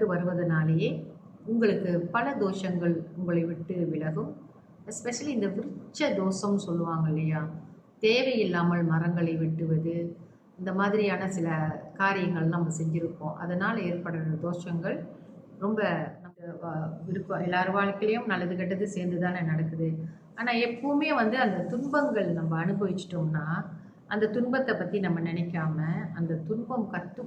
வளர்த்து வருவதனாலேயே உங்களுக்கு பல தோஷங்கள் உங்களை விட்டு விலகும். எஸ்பெஷலி இந்த விருட்ச தோஷம் சொல்லுவாங்க இல்லையா? தேவையில்லாமல் மரங்களை வெட்டுவது இந்த மாதிரியான சில காரியங்கள் நம்ம செஞ்சுருப்போம். அதனால் ஏற்படுற தோஷங்கள் ரொம்ப நம்ம விருப்பம் எல்லார் வாழ்க்கையிலையும் நல்லது கெட்டது சேர்ந்து தானே நடக்குது. ஆனால் எப்பவுமே வந்து அந்த துன்பங்கள் நம்ம அனுபவிச்சிட்டோம்னா அந்த துன்பத்தை பற்றி நம்ம நினைக்காம அந்த துன்பம் கற்று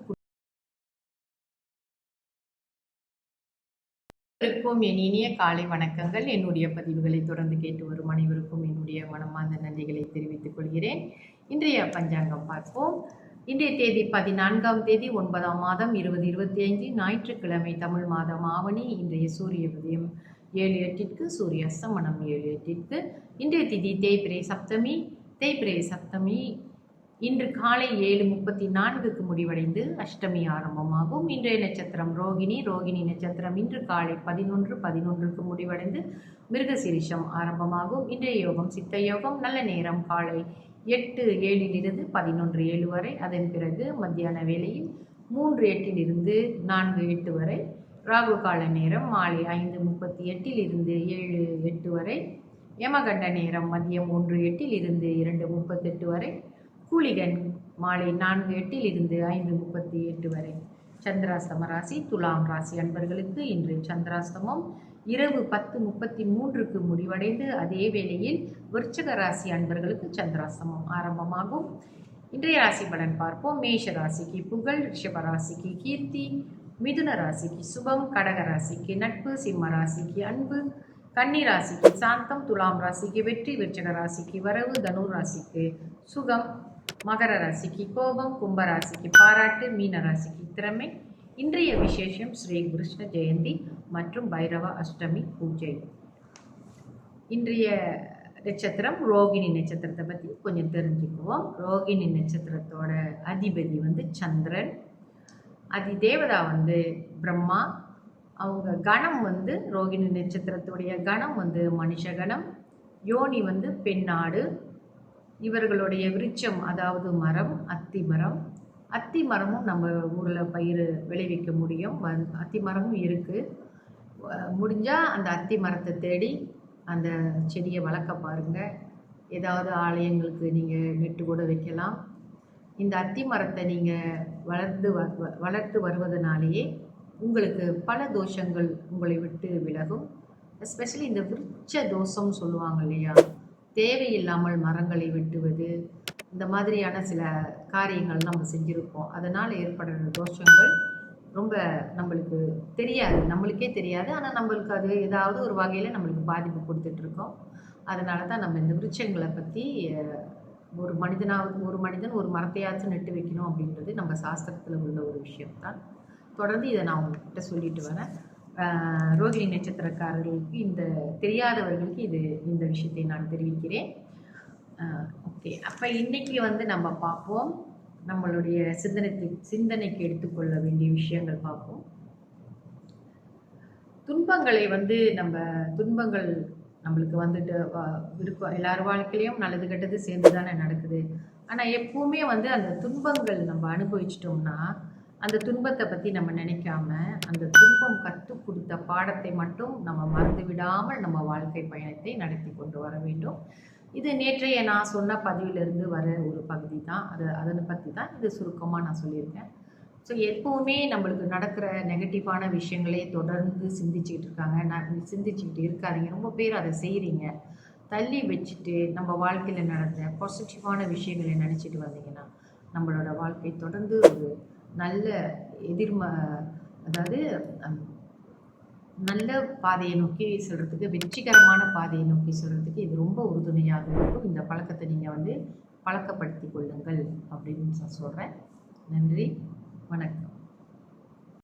இருக்கும். என் இனிய காலை வணக்கங்கள். என்னுடைய பதிவுகளை தொடர்ந்து கேட்டு வரும் அனைவருக்கும் என்னுடைய மனமார்ந்த நன்றிகளை தெரிவித்துக் கொள்கிறேன். இன்றைய பஞ்சாங்கம் பார்ப்போம். இன்றைய தேதி பதினான்காம் தேதி ஒன்பதாம் மாதம் இருபது இருபத்தி ஐந்து ஞாயிற்றுக்கிழமை தமிழ் மாதம் ஆவணி. இன்றைய சூரிய உதயம் ஏழு எட்டிற்கு சூரிய அஸ்தமனம் ஏழு எட்டிற்கு. இன்றைய திதி தேய்பிரை சப்தமி. தேய்பிரை சப்தமி. இன்று காலை ஏழு முப்பத்தி நான்குக்கு முடிவடைந்து அஷ்டமி ஆரம்பமாகும். இன்றைய நட்சத்திரம் ரோகிணி. ரோகிணி நட்சத்திரம் இன்று காலை பதினொன்று பதினொன்றுக்கு முடிவடைந்து மிருகசீரிஷம் ஆரம்பமாகும். இன்றைய யோகம் சித்த யோகம். நல்ல நேரம் காலை எட்டு ஏழிலிருந்து பதினொன்று ஏழு வரை. அதன் பிறகு மத்தியான வேளையில் மூன்று எட்டிலிருந்து நான்கு எட்டு வரை. ராகு கால நேரம் மாலை ஐந்து முப்பத்தி எட்டிலிருந்து ஏழு எட்டு வரை. யமகண்ட நேரம் மதியம் ஒன்று எட்டிலிருந்து இரண்டு முப்பத்தெட்டு வரை. கூலிகன் மாலை நான்கு எட்டில் இருந்து ஐந்து முப்பத்தி எட்டு வரை. சந்திராஸ்தம ராசி துலாம் ராசி அன்பர்களுக்கு இன்று சந்திராஸ்தமம் இரவு பத்து முப்பத்தி மூன்றுக்கு முடிவடைந்து அதே வேளையில் விருச்சக ராசி அன்பர்களுக்கு சந்திராஸ்தமம் ஆரம்பமாகும். இன்றைய ராசி பலன் பார்ப்போம். மேஷ ராசிக்கு புகழ் ரிஷப ராசிக்கு கீர்த்தி மிதுன ராசிக்கு சுபம் கடக ராசிக்கு நட்பு சிம்ம ராசிக்கு அன்பு கன்னி ராசிக்கு சாந்தம் துலாம் ராசிக்கு வெற்றி விருச்சக ராசிக்கு வரவு தனு ராசிக்கு சுகம் மகர ராசிக்கு கோபம் கும்பராசிக்கு பாராட்டு மீன ராசிக்கு திறமை இன்றைய விசேஷம் ஸ்ரீ கிருஷ்ண ஜெயந்தி மற்றும் பைரவ அஷ்டமி பூஜை. இன்றைய நட்சத்திரம் ரோகிணி நட்சத்திரத்தை பற்றி கொஞ்சம் தெரிஞ்சுக்குவோம். ரோகிணி நட்சத்திரத்தோட அதிபதி வந்து சந்திரன். அதி தேவதா வந்து பிரம்மா. அவங்க கணம் வந்து ரோகிணி நட்சத்திரத்துடைய கணம் வந்து மனுஷ கணம். யோனி வந்து பெண்ணாடு. இவர்களுடைய விருட்சம் அதாவது மரம் அத்தி மரம். அத்தி மரமும் நம்ம ஊரில் பயிர் விளைவிக்க முடியும். அத்தி மரமும் இருக்குது முடிஞ்சால் அந்த அத்தி மரத்தை தேடி அந்த செடியை வளர்க்க பாருங்கள் ஏதாவது ஆலயங்களுக்கு நீங்கள் நெட்டு கூட வைக்கலாம். இந்த அத்தி மரத்தை நீங்கள் வளர்ந்து வ- வ- வளர்த்து வருவதனாலேயே உங்களுக்கு பல தோஷங்கள் உங்களை விட்டு விலகும். எஸ்பெஷலி இந்த விருட்ச தோஷம் சொல்லுவாங்க இல்லையா? தேவையில்லாமல் மரங்களை வெட்டுவது இந்த மாதிரியான சில காரியங்கள் நம்ம செஞ்சுருப்போம் அதனால் ஏற்படுற தோஷங்கள் ரொம்ப நம்மளுக்கு தெரியாது. நம்மளுக்கே தெரியாது. ஆனால் நம்மளுக்கு அது ஏதாவது ஒரு வகையில் நம்மளுக்கு பாதிப்பு கொடுத்துட்ருக்கோம். அதனால தான் நம்ம இந்த விருட்சங்களை பற்றி ஒரு மனிதனாவது ஒரு மனிதன் ஒரு மரத்தையாச்சும் நட்டு வைக்கணும் அப்படின்றது நம்ம சாஸ்திரத்தில் உள்ள ஒரு விஷயம்தான். தொடர்ந்து இதை நான் உங்ககிட்ட சொல்லிட்டு வரேன். ரோகிணி நட்சத்திரக்காரர்களுக்கு இந்த தெரியாதவர்களுக்கு இது இந்த விஷயத்தை நான் தெரிவிக்கிறேன். ஓகே அப்போ இன்றைக்கி வந்து நம்ம பார்ப்போம். நம்மளுடைய சிந்தனைக்கு சிந்தனைக்கு எடுத்துக்கொள்ள வேண்டிய விஷயங்கள் பார்ப்போம். துன்பங்களை வந்து நம்ம துன்பங்கள் நம்மளுக்கு வந்துட்டு இருக்கும் எல்லார் வாழ்க்கையிலையும் நல்லது கெட்டது சேர்ந்து தானே நடக்குது. ஆனால் எப்பவுமே வந்து அந்த துன்பங்கள் நம்ம அனுபவிச்சிட்டோம்னா அந்த துன்பத்தை பற்றி நம்ம நினைக்காம அந்த துன்பம் கற்றுக் கொடுத்த பாடத்தை மட்டும் நம்ம மறந்து விடாமல் நம்ம வாழ்க்கை பயணத்தை நடத்தி கொண்டு வர வேண்டும். இது நேற்றைய நான் சொன்ன பதிவிலிருந்து வர ஒரு பகுதி தான். அது அதனை பற்றி தான் இது சுருக்கமாக நான் சொல்லியிருக்கேன். ஸோ எப்போவுமே நம்மளுக்கு நடக்கிற நெகட்டிவான விஷயங்களே தொடர்ந்து சிந்திச்சுக்கிட்டு இருக்காங்க. நான் சிந்திச்சுக்கிட்டு இருக்காதீங்க. ரொம்ப பேர் அதை செய்கிறீங்க தள்ளி வச்சுட்டு நம்ம வாழ்க்கையில் நடந்த பாசிட்டிவான விஷயங்களை நினச்சிட்டு வந்தீங்கன்னா நம்மளோட வாழ்க்கை தொடர்ந்து ஒரு நல்ல எதிர்ம அதாவது நல்ல பாதையை நோக்கி செல்றதுக்கு வெற்றிகரமான பாதையை நோக்கி செல்றதுக்கு இது ரொம்ப உறுதுணையாக இருக்கும். இந்த பழக்கத்தை நீங்கள் வந்து பழக்கப்படுத்தி கொள்ளுங்கள் அப்படின்னு நான் சொல்கிறேன் நன்றி. வணக்கம்.